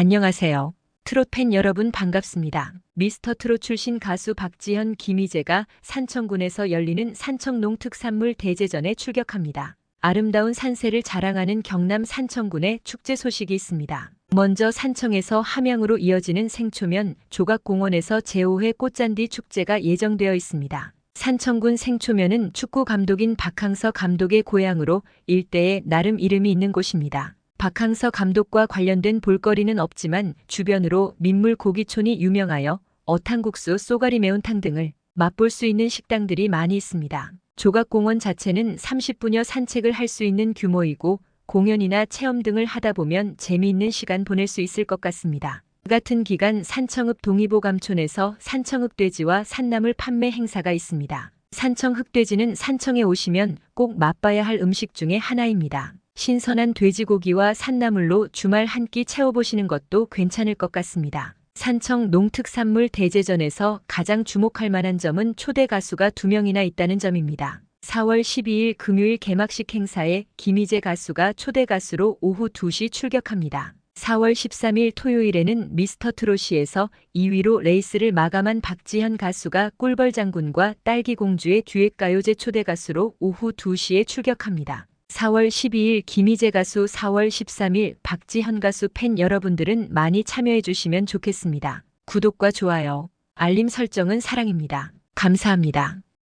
안녕하세요. 트롯 팬 여러분 반갑습니다. 미스터 트롯 출신 가수 박지현, 김희재가 산청군에서 열리는 산청 농 특산물 대제전에 출격합니다. 아름다운 산세를 자랑하는 경남 산청군의 축제 소식이 있습니다. 먼저 산청에서 함양으로 이어지는 생초면 조각공원에서 제5회 꽃잔디 축제가 예정되어 있습니다. 산청군 생초면은 축구 감독인 박항서 감독의 고향으로 일대에 나름 이름이 있는 곳입니다. 박항서 감독과 관련된 볼거리는 없지만 주변으로 민물 고기촌이 유명하여 어탕국수, 쏘가리 매운탕 등을 맛볼 수 있는 식당들이 많이 있습니다. 조각공원 자체는 30분여 산책을 할 수 있는 규모이고 공연이나 체험 등을 하다 보면 재미있는 시간 보낼 수 있을 것 같습니다. 그 같은 기간 산청읍 동의보감촌에서 산청흑돼지와 산나물 판매 행사가 있습니다. 산청 흑돼지는 산청에 오시면 꼭 맛봐야 할 음식 중에 하나입니다. 신선한 돼지고기와 산나물로 주말 한 끼 채워보시는 것도 괜찮을 것 같습니다. 산청 농특산물 대제전에서 가장 주목할 만한 점은 초대 가수가 두 명이나 있다는 점입니다. 4월 12일 금요일 개막식 행사에 김희재 가수가 초대 가수로 오후 2시 출격합니다. 4월 13일 토요일에는 미스터 트롯시에서 2위로 레이스를 마감한 박지현 가수가 꿀벌 장군과 딸기 공주의 듀엣 가요제 초대 가수로 오후 2시에 출격합니다. 4월 12일 김희재 가수 4월 13일 박지현 가수 팬 여러분들은 많이 참여해 주시면 좋겠습니다. 구독과 좋아요, 알림 설정은 사랑입니다. 감사합니다.